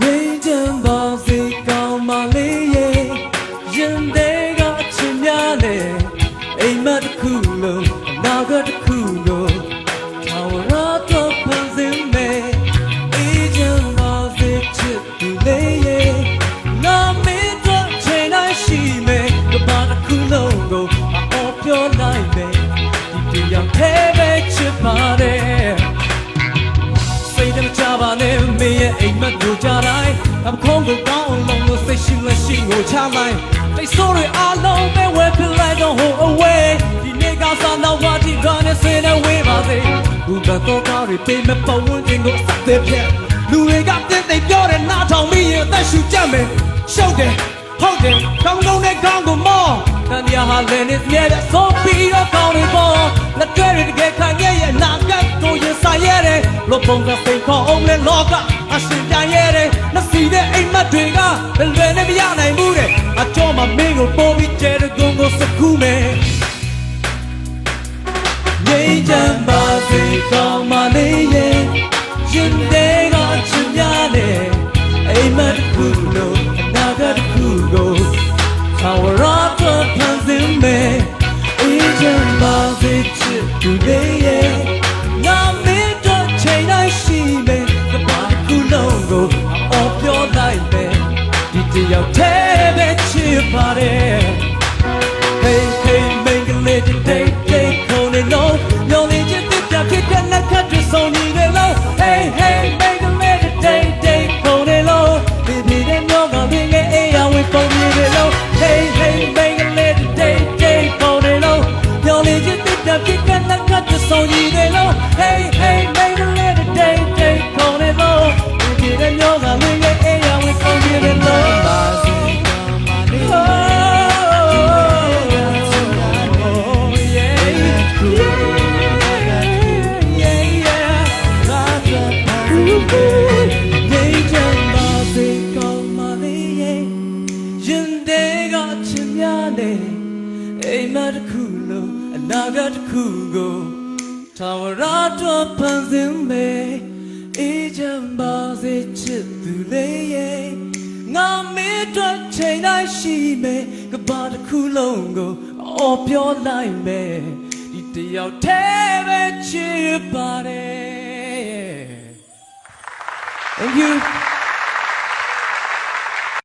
ငြိမ်းချမ်းပါစေကောင်းမလေးရဲ့ရင်တွေကချင်များလေအိမ်မက်တစ်ခုလုံးအနာဂတ်တစ်ခုကိုထာဝရတော့ဖန်ဆင်းမယ်အေးချမ်းပါစေချစ်သူလေးရဲ့ငါမင်းတို့ချိန်တိုင်းရှိမယ်ကဘာတစ်ခုလုံးကိုအော်ပြောလိုက်မယ်ဒီတရား အိမ်မက်ကိုကြတိုင်းအမခုံးကိုကောင်းအောင်လုံးလို့စိတ်ရှိလက်ရှိကိုချလိုက်တိတ်ဆိုးတွေအလုံးပဲဝယ်ပြလိုက်တော့ hold away ဒီနေ့ကစားတော့ဝါတီကောင်းနဲ့ဆွေးနေဝေးပါစေဘူကတော့ကားတွေပေးမဲ့ပုံဝင်ခြင်းကိုစတဲ့ဖြတ်လူတွေကပြည့်သိပ်ပြောတယ်နားထောင်ပြီးရင်အသက်ရှူကြမယ်ရှုပ်တယ်ဟုတ်တယ်ကောင်းကောင်းနဲ့ကောင်းကိုမောတန်ရာဟာလည်းနေမြဲတဲ့ဆိုပြီးတော့ကောင်းနေပေါ်လက်တွဲတွေတကယ်ခံရရဲ့နာကတ်ကိုရင်ဆိုင်ရတယ်လို့ပုံကစိတ်ခေါ်အောင်လဲလောကအ ရှင်ပြန်ရတယ်နှစီတဲ့အိမ်မက်တွေကဘယ်လွယ်နဲ့မရနိုင်ဘူးတဲ့အကျော်မှာမင်းကိုပေါ်ပြီးကျဲတဲ့ကုန်းကိုစကူးမယ်ငြိမ်းချမ်းပါစေကောင်းမလေးရဲ့ရင်တွေကချင်များတယ်အိမ်မက်တစ်ခုလုံးအနာဂတ်တစ်ခုကို ဒီတယောက်တည်းပဲချစ်ပါတယ် Hey hey မင်္ဂလေးတဲ့ day day ခုံနေလုံးညောင်လေးချစ်တဲ့ပြဖြစ်တဲ့လက်ခတ်တွေဆုံးနေတယ်လို့ Hey hey မင်္ဂလေးတဲ့ day day ခုံနေလုံးဒီဒီတဲ့ညောင်းကမင်းငယ်အေးရဝင်ပုံနေတယ်လို့ Hey hey မင်္ဂလေးတဲ့ day day ခုံနေလုံးညောင်လေးချစ်တဲ့ပြဖြစ်တဲ့လက်ခတ်တွေဆုံးနေတယ်လို့ Hey hey အိမ်မက်တစ်ခုလုံးအနာဂတ်တစ်ခုကိုထာဝရတော်ဖန်ဆင်းမယ်အေးချမ်းပါစေချစ်သူလေးရဲ့ငါမေးတော့ချိန်တိုင်းရှိမယ်ကဘာတစ်ခုလုံးကိုအော်ပြောလိုက်မယ်ဒီတယောက်တည်းပဲချစ်ပါတယ် Thank you